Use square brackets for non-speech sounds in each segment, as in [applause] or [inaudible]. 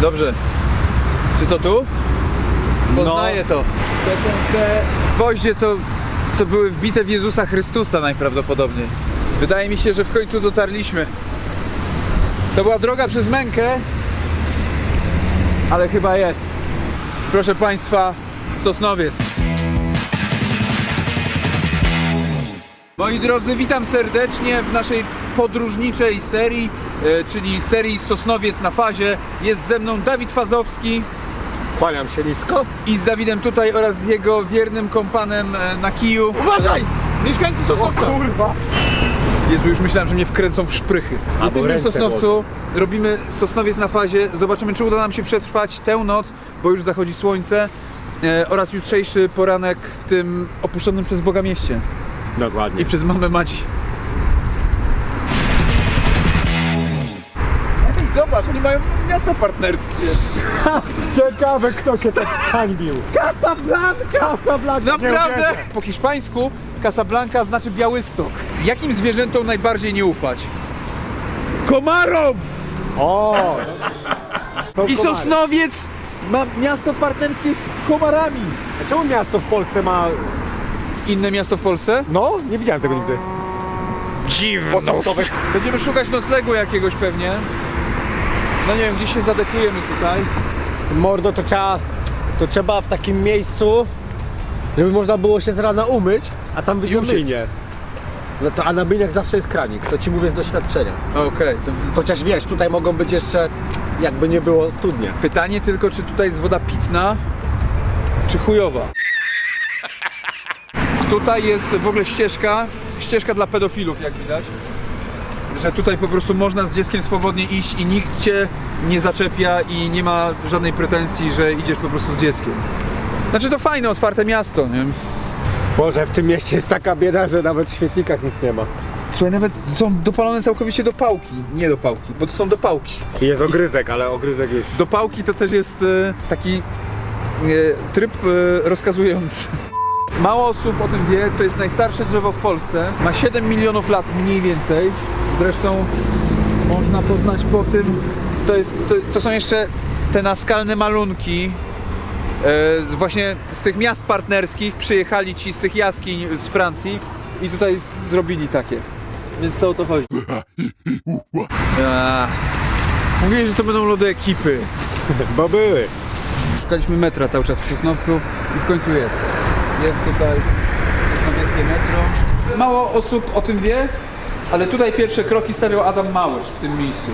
Dobrze. Czy to tu? Poznaję to. To są te gwoździe, co, co były wbite w Jezusa Chrystusa najprawdopodobniej. Wydaje mi się, że w końcu dotarliśmy. To była droga przez mękę, ale chyba jest. Proszę Państwa, Sosnowiec. Moi drodzy, witam serdecznie w naszej podróżniczej serii, czyli serii Sosnowiec na fazie. Jest ze mną Dawid Fazowski Kłaniam się nisko. i z Dawidem tutaj oraz z jego wiernym kompanem e, na kiju. Uważaj! Mieszkańcy Sosnowca! kurwa. Jezu, już myślałem, że mnie wkręcą w szprychy. Jesteśmy w Sosnowcu, robimy Sosnowiec na fazie. Zobaczymy, czy uda nam się przetrwać tę noc, bo już zachodzi słońce. E, oraz jutrzejszy poranek w tym opuszczonym przez Boga mieście Dokładnie. i przez mamę Maci. Zobacz, oni mają miasto partnerskie. [laughs] Ciekawe kto się tak hańbił. Casablanca! Casablanca. Naprawdę? Po hiszpańsku Casablanca znaczy Białystok. Jakim zwierzętom najbardziej nie ufać? Komarom! O! To I komary. Sosnowiec ma miasto partnerskie z komarami. A czemu miasto w Polsce ma... Inne miasto w Polsce? No, nie widziałem tego nigdy. Dziwne. Będziemy szukać noclegu jakiegoś pewnie. No nie wiem, gdzieś się zadekujemy tutaj. Mordo, to trzeba... To trzeba w takim miejscu, żeby można było się z rana umyć, a tam widzą umyć. myjnie. No to, a na myjniach zawsze jest kranik, to ci mówię z doświadczenia. Okej, Chociaż wiesz, tutaj mogą być jeszcze, jakby nie było, studnie. pytanie tylko, czy tutaj jest woda pitna, czy chujowa? [laughs] Tutaj jest w ogóle ścieżka, ścieżka dla pedofilów, jak widać. Że tutaj po prostu można z dzieckiem swobodnie iść i nikt cię nie zaczepia i nie ma żadnej pretensji, że idziesz po prostu z dzieckiem. Znaczy to fajne, otwarte miasto, nie? Boże, w tym mieście jest taka bieda, że nawet w świetnikach nic nie ma. Słuchaj, nawet są dopalone całkowicie do pałki. Nie do pałki, bo to są do pałki. Jest ogryzek, ale ogryzek już... Do pałki to też jest e, taki e, tryb e, rozkazujący. Mało osób o tym wie, to jest najstarsze drzewo w Polsce. Ma 7 milionów lat mniej więcej. Zresztą można poznać po tym, to, jest, to, to są jeszcze te naskalne malunki. Z- właśnie z tych miast partnerskich przyjechali ci z tych jaskiń z Francji i tutaj zrobili takie. Więc to o to chodzi. [laughs] Ach. Mówili, że to będą lody ekipy. [laughs] Bo były. Szukaliśmy metra cały czas w Sosnowcu i w końcu jest. Jest tutaj sosnowieckie metro. Mało osób o tym wie, ale tutaj pierwsze kroki stawiał Adam Małysz w tym miejscu.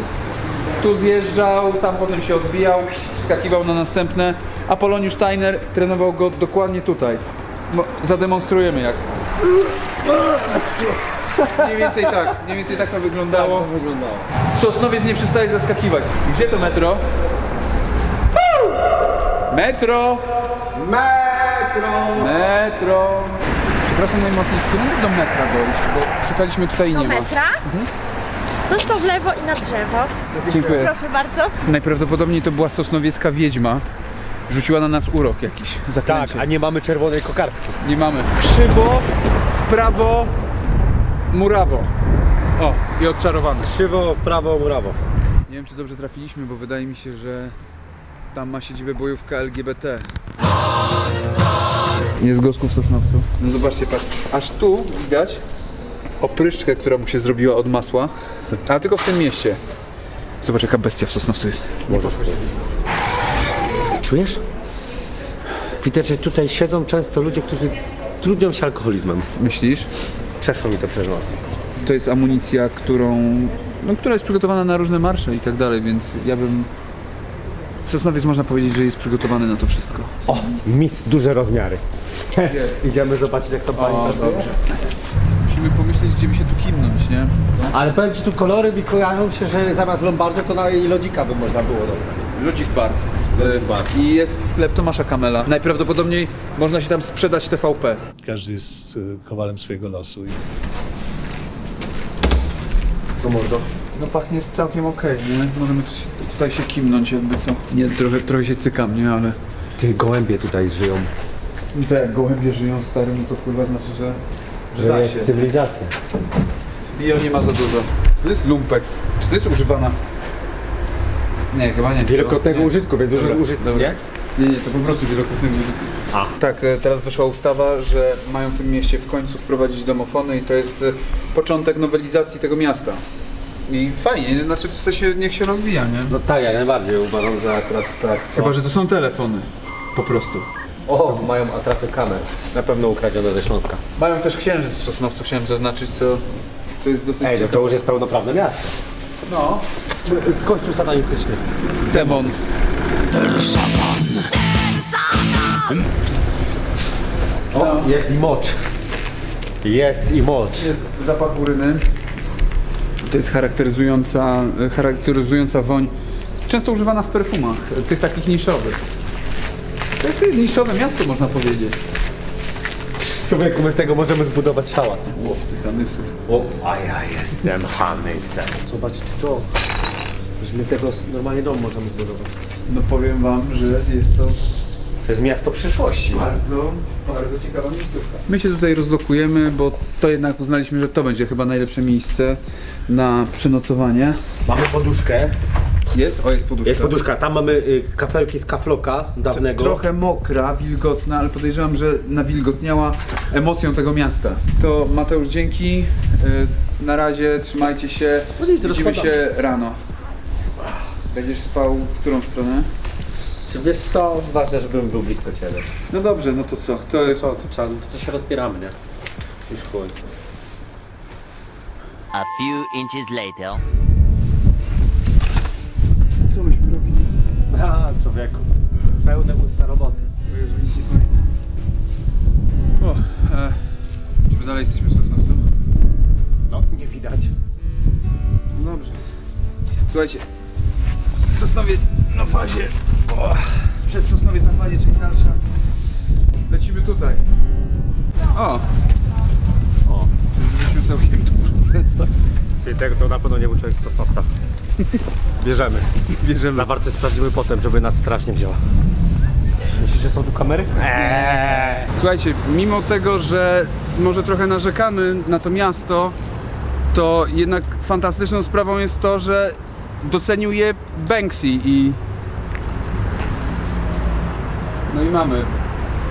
Tu zjeżdżał, tam potem się odbijał, wskakiwał na następne. Apoloniusz Steiner trenował go dokładnie tutaj. Mo- zademonstrujemy jak. Mniej więcej tak, mniej więcej tak to wyglądało. wyglądało. Sosnowiec nie przestaje zaskakiwać. Gdzie to metro? Metro! Metro! Metro! Przepraszam najmocniej, którędy do metra dojść, bo szukaliśmy tutaj i do nie ma. metra. Prosto w lewo i na drzewo. Dziękuję. Proszę bardzo. Najprawdopodobniej to była sosnowiecka wiedźma. Rzuciła na nas urok jakiś, Tak, zaklęcie. a nie mamy czerwonej kokardki. nie mamy. Krzywo, w prawo, murawo. O, i odczarowany. Krzywo, w prawo, murawo. Nie wiem, czy dobrze trafiliśmy, bo wydaje mi się, że tam ma siedzibę bojówka LGBT. Jest Gosków w Sosnowcu. No zobaczcie, patrz. Aż tu widać opryszczkę, która mu się zrobiła od masła, ale tylko w tym mieście. Zobacz, jaka bestia w Sosnowcu jest. Może Czujesz? Widać, że tutaj siedzą często ludzie, którzy trudnią się alkoholizmem. Myślisz? Przeszło mi to przez nos. To jest amunicja, którą, no, która jest przygotowana na różne marsze i tak dalej, więc ja bym... Sosnowiec można powiedzieć, że jest przygotowany na to wszystko. O, mis, duże rozmiary. [laughs] Idziemy zobaczyć jak to pani pracuje. dobrze. Musimy pomyśleć, gdzie by się tu kimnąć, nie? Ale powiem ci, tu kolory mi kojarzą się, że zamiast Lombardy to na i lodzika by można było dostać. Ludzik Bart. Bart. I jest sklep Tomasza Kamela. Najprawdopodobniej można się tam sprzedać TVP. Każdy jest y, kowalem swojego losu. I To mordo. No pachnie jest całkiem okej, nie? Możemy tu się, tutaj się kimnąć jakby co. Nie, trochę, trochę się cykam, nie? Ale Ty, gołębie tutaj żyją. no to jak gołębie żyją stary, no to kurwa znaczy, że, że Że da jest się. cywilizacja. Bio nie ma za dużo. Czy to jest lumpex? Czy to jest używana? Nie, chyba nie. Wielokrotnego nie. użytku, więc już Dobra, jest dobra. nie? Nie, nie, to po prostu wielokrotnego użytku. A. Tak, e, teraz wyszła ustawa, że mają w tym mieście w końcu wprowadzić domofony i to jest e, początek nowelizacji tego miasta. I fajnie, znaczy w sensie niech się rozwija, nie? No tak, ja najbardziej uważam, że akurat tak. Chyba, że to są telefony. Po prostu. O, mają atrapy kamer. Na pewno ukradzione ze Śląska. Mają też księżyc w Sosnowcu, chciałem zaznaczyć, co, co jest dosyć Ej, no to już jest pełnoprawne miasto. No, Kościół satanistyczny. demon. O, jest i mocz. Jest i mocz. Jest zapach uryny. To jest charakteryzująca, charakteryzująca woń, często używana w perfumach, tych takich niszowych. To jest- To jest niszowe miasto, można powiedzieć. Człowieku, my z tego możemy zbudować szałas. Łowcy hanysów. O, a ja jestem Hanysem. Zobacz to. Już my tego normalnie dom możemy zbudować. No powiem wam, że jest to To jest miasto przyszłości. bardzo, bardzo ciekawa miejscówka. My się tutaj rozlokujemy, bo to jednak uznaliśmy, że to będzie chyba najlepsze miejsce na przenocowanie. Mamy poduszkę. Jest? O, jest poduszka. Jest poduszka. Tam mamy y, kafelki z kafloka dawnego. Trochę mokra, wilgotna, ale podejrzewam, że nawilgotniała emocją tego miasta. To Mateusz, dzięki. Y, Na razie, trzymajcie się. No nic, Widzimy rozkładamy. się rano. Będziesz spał w którą stronę? Czy wiesz co? Ważne, żebym był blisko ciebie. No dobrze, no to co? To jest... Co, to trzeba, to co się rozbieramy, nie? Już chuj. A few inches later. Co myśmy robili? A, człowieku. Pełne usta roboty. O Jezu, nic nie pamiętam. O, e, czy my dalej jesteśmy w Sosnowcu? No, nie widać. No dobrze. Słuchajcie, Sosnowiec na fazie. O, przez Sosnowiec na fazie, czyli dalsza. Lecimy tutaj. O! O. Żebyśmy całkiem dobrze Czyli tego to na pewno nie był człowiek z Sosnowca. Bierzemy. Bierzemy. Zawartość sprawdzimy potem, żeby nas strasznie wzięła. Myślisz, że są tu kamery? Eee. Słuchajcie, mimo tego, że może trochę narzekamy na to miasto, to jednak fantastyczną sprawą jest to, że docenił je Banksy i... No i mamy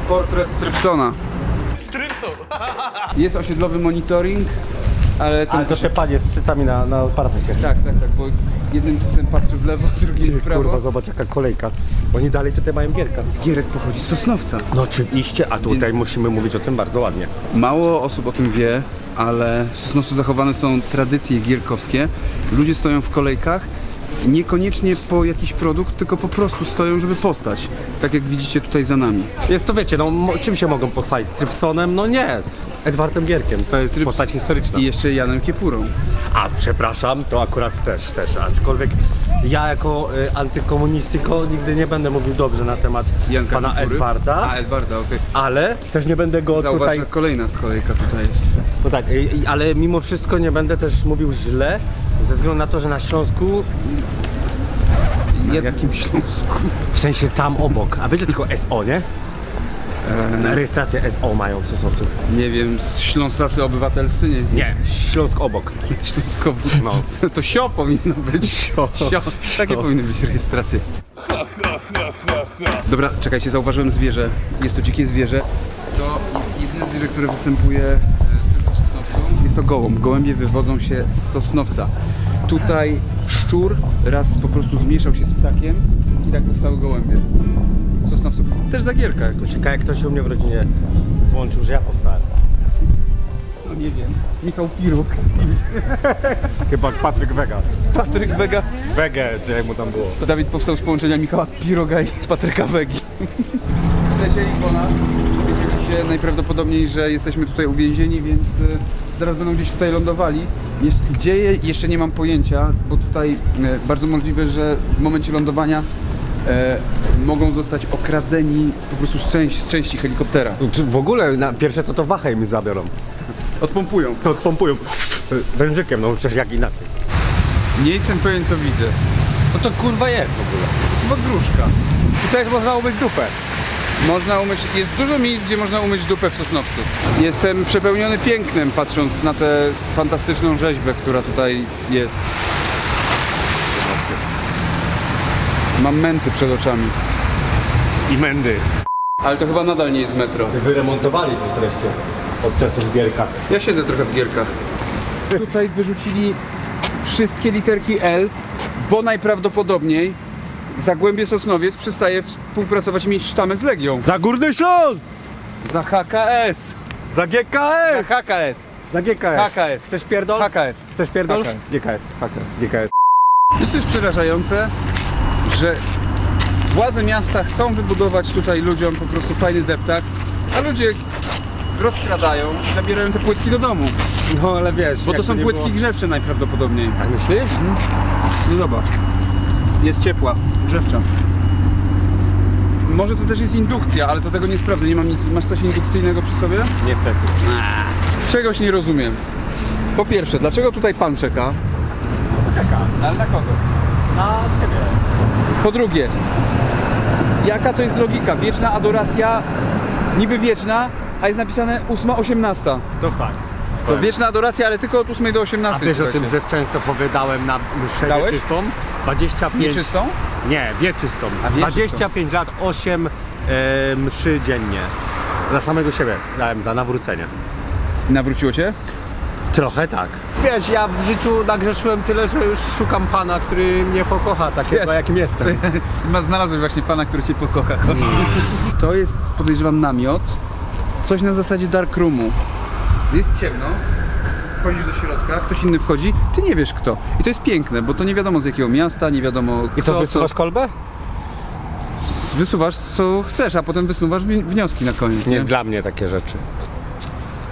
portret Trypsona. Jest osiedlowy monitoring, ale ten Ale to te panie z szycami na, na parapecie. Tak, tak, tak, bo jednym cycem patrzy w lewo, drugim w prawo. Kurwa, zobacz jaka kolejka. Oni dalej tutaj mają gierka. Gierek pochodzi z Sosnowca. No oczywiście, a tutaj musimy mówić o tym bardzo ładnie. Mało osób o tym wie, ale w Sosnowcu zachowane są tradycje gierkowskie. Ludzie stoją w kolejkach, niekoniecznie po jakiś produkt, tylko po prostu stoją, żeby postać. Tak jak widzicie tutaj za nami. Jest to wiecie, no mo- czym się mogą pochwalić? Trypsonem? No nie. Edwardem Gierkiem, to jest postać historyczna. I jeszcze Janem Kiepurą. A przepraszam, to akurat też, też, aczkolwiek ja jako y, antykomunistyko nigdy nie będę mówił dobrze na temat Janka pana Kiepury. Edwarda, A, Edwarda, okej. ale też nie będę go Zauważ, tutaj, że kolejna kolejka tutaj jest. no tak, y, y, ale mimo wszystko nie będę też mówił źle, ze względu na to, że na Śląsku, Na jakim Śląsku? w sensie tam obok, a wiecie tylko SO, nie? Eee, Rejestrację SO mają w Sosnowcu. nie wiem, Ślązacy obywatelscy? Nie, Nie, Śląsk obok. Śląskowy. No. To sio powinno być. Sio. Takie powinny być rejestracje. Dobra, czekajcie, zauważyłem zwierzę. Jest to dzikie zwierzę. To jest jedyne zwierzę, które występuje e, tylko w Sosnowcu. Jest to gołąb. Gołębie wywodzą się z Sosnowca. Tutaj szczur raz po prostu zmieszał się z ptakiem i tak powstały gołębie. W Sosnowcu. Też zagielka jakoś. Ciekawe jak ktoś u mnie w rodzinie złączył, że ja powstałem. No nie wiem. Michał Piruk. [laughs] Chyba Patryk Wega. Patryk Wega. Wegę, czy jak mu tam było. Dawid powstał z połączenia Michała Piroga i Patryka Wegi. [laughs] Przylecieli po nas, się najprawdopodobniej, że jesteśmy tutaj uwięzieni, więc e, zaraz będą gdzieś tutaj lądowali. Gdzie je, jeszcze nie mam pojęcia, bo tutaj e, bardzo możliwe, że w momencie lądowania e, mogą zostać okradzeni po prostu z, części, z części helikoptera. W ogóle na pierwsze to to wachę mi zabiorą. Odpompują. Odpompują wężykiem, no przecież jak inaczej. Nie jestem pewien co widzę. Co to kurwa jest w ogóle? To jest chyba gruszka. Tutaj można umyć dupę. Można umyć, jest dużo miejsc, gdzie można umyć dupę w Sosnowcu. Jestem przepełniony pięknem, patrząc na tę fantastyczną rzeźbę, która tutaj jest. Mam męty przed oczami. I mędy. Ale to chyba nadal nie jest metro. Wyremontowali to wreszcie od czasu w Gierkach. Ja siedzę trochę w gierkach. Tutaj wyrzucili wszystkie literki L, bo najprawdopodobniej Zagłębie Sosnowiec przestaje współpracować i mieć sztamę z Legią. Za Górny Śląsk! Za HKS! Za Za GKS! HKS! Za GKS! HKS. Chcesz pierdol? HKS. Chcesz pierdol? HKS. GKS. HKS. GKS. Wiesz, jest przerażające, że władze miasta chcą wybudować tutaj ludziom po prostu fajny deptak, a ludzie rozkradają i zabierają te płytki do domu. No ale wiesz, Bo to są płytki było- grzewcze najprawdopodobniej. Tak myślisz? No zobacz. Jest ciepła, grzewcza. Może to też jest indukcja, ale to tego nie sprawdzę. Nie mam nic. Masz coś indukcyjnego przy sobie? Niestety. Czegoś nie rozumiem. Po pierwsze, dlaczego tutaj pan czeka? Czeka. Ale na kogo? Na ciebie. Po drugie, jaka to jest logika? Wieczna adoracja, niby wieczna, a jest napisane 8-18. To fakt. To wieczna adoracja, ale tylko od 8 do A 18. wiesz o tym, że w Częstochowie na mszę Dałeś? wieczystą 25... Nieczystą? Nie, wieczystą. A wieczystą. 25 lat, 8 e, mszy dziennie. Za samego siebie dałem, za nawrócenie. Nawróciło cię? Trochę tak. Wiesz, ja w życiu nagrzeszyłem tyle, że już szukam pana, który mnie pokocha, takiego Wiesz. jakim jestem. [laughs] Znalazłeś właśnie pana, który cię pokocha. To jest, podejrzewam, namiot. Coś na zasadzie dark roomu. Jest ciemno. Wchodzisz do środka, ktoś inny wchodzi, ty nie wiesz kto. I to jest piękne, bo to nie wiadomo z jakiego miasta, nie wiadomo I co, wysuwasz kolbę? Wysuwasz co chcesz, a potem wysuwasz wi- wnioski na koniec. Nie Nie? dla mnie takie rzeczy.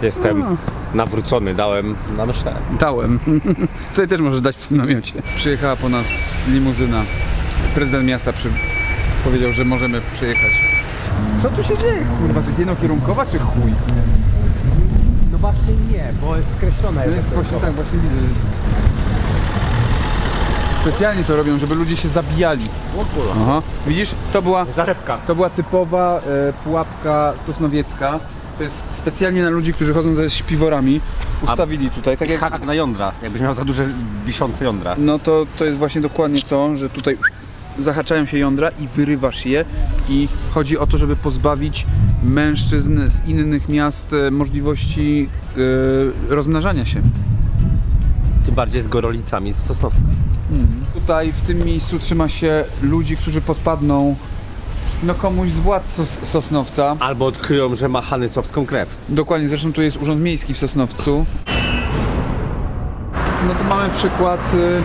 Jestem nawrócony, dałem na mszę. Dałem. [laughs] Tutaj też możesz dać w tym namiocie. Przyjechała po nas limuzyna. Prezydent miasta przy... powiedział, że możemy przyjechać. Co tu się dzieje? Kurwa, to jest jednokierunkowa czy chuj? No nie, bo jest skreślone. To jest właśnie tak, właśnie widzę. Specjalnie to robią, żeby ludzie się zabijali. Aha. Widzisz, to była, Zaczepka. to była typowa e, pułapka sosnowiecka. To jest specjalnie na ludzi, którzy chodzą ze śpiworami. Ustawili tutaj, tak jak... Hak na jądra, jakbyś miał za duże wiszące jądra. No to, to jest właśnie dokładnie to, że tutaj zahaczają się jądra i wyrywasz je i chodzi o to, żeby pozbawić mężczyzn z innych miast e, możliwości e, rozmnażania się. Tym bardziej z gorolicami z Sosnowca. Tutaj w tym miejscu trzyma się ludzi, którzy podpadną no komuś z władz sos Sosnowca. Albo odkryją, że ma hanysowską krew. Dokładnie, zresztą tu jest Urząd Miejski w Sosnowcu. No to mamy przykład y,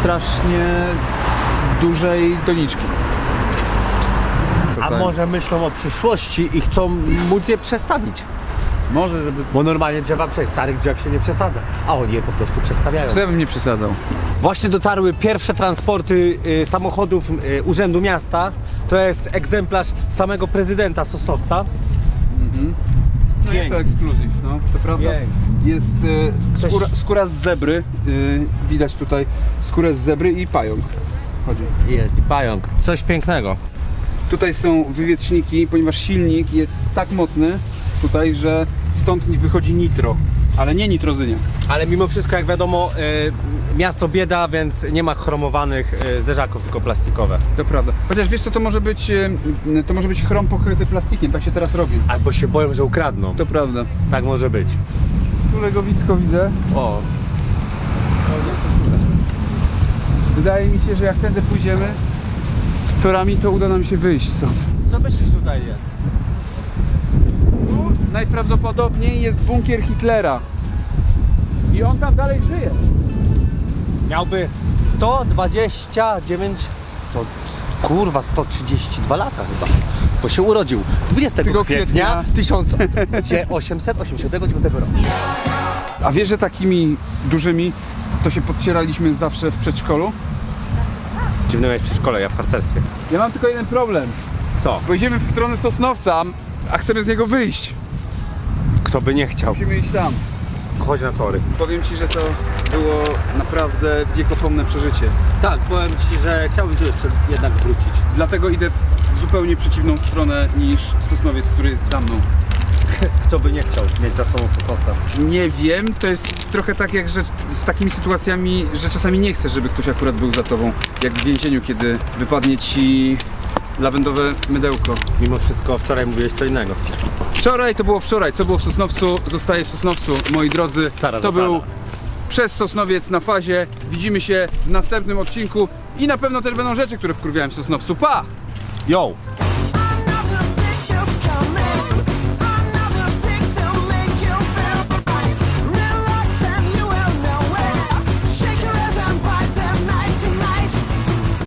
strasznie dużej doniczki. A może myślą o przyszłości i chcą móc je przestawić. Może, żeby... Bo normalnie drzewa przez starych drzew się nie przesadza, a oni je po prostu przestawiają. Co ja bym nie przesadzał? Właśnie dotarły pierwsze transporty y, samochodów y, Urzędu Miasta. To jest egzemplarz samego prezydenta Sosnowca. No jest to ekskluzyw, no, to prawda. Jest y, skóra, skóra z zebry, y, widać tutaj skórę z zebry i pająk. Chodzi. Jest i pająk. Coś pięknego. Tutaj są wywietrzniki, ponieważ silnik jest tak mocny tutaj, że stąd wychodzi nitro, ale nie nitrozyniak. Ale mimo wszystko, jak wiadomo, y, miasto bieda, więc nie ma chromowanych y, zderzaków, tylko plastikowe. To prawda. Chociaż wiesz co, to może być, y, to może być chrom pokryty plastikiem, tak się teraz robi. Albo się boją, że ukradną. To prawda. Tak może być. Tu legowisko widzę. O, Wydaje mi się, że jak tędy pójdziemy torami, to uda nam się wyjść stąd. co myślisz tutaj jest? Tu najprawdopodobniej jest bunkier Hitlera. I on tam dalej żyje. Miałby 129, 100, kurwa 132 lata chyba. Bo się urodził 20 Tego kwietnia kwietnia. 1889 roku. A wiesz, że takimi dużymi to się podcieraliśmy zawsze w przedszkolu? Dziwne miałeś przy szkole, ja w harcerstwie. Ja mam tylko jeden problem. Co? Bo idziemy w stronę Sosnowca, a chcemy z niego wyjść. Kto by nie chciał? Musimy iść tam. Chodź na tory. Powiem Ci, że to było naprawdę wiekopomne przeżycie. Tak, powiem Ci, że chciałbym tu jeszcze jednak wrócić. Dlatego idę w zupełnie przeciwną stronę niż Sosnowiec, który jest za mną. [laughs] Kto by nie chciał mieć za sobą Sosnowca? Nie wiem, to jest trochę tak jak że z takimi sytuacjami, że czasami nie chcesz, żeby ktoś akurat był za tobą. Jak w więzieniu, kiedy wypadnie ci lawendowe mydełko. Mimo wszystko wczoraj mówiłeś co innego. Wczoraj to było wczoraj, co było w Sosnowcu, zostaje w Sosnowcu, moi drodzy. Stara to zasada. był przez Sosnowiec na fazie. Widzimy się w następnym odcinku i na pewno też będą rzeczy, które wkurwiałem w Sosnowcu. Pa! Yo!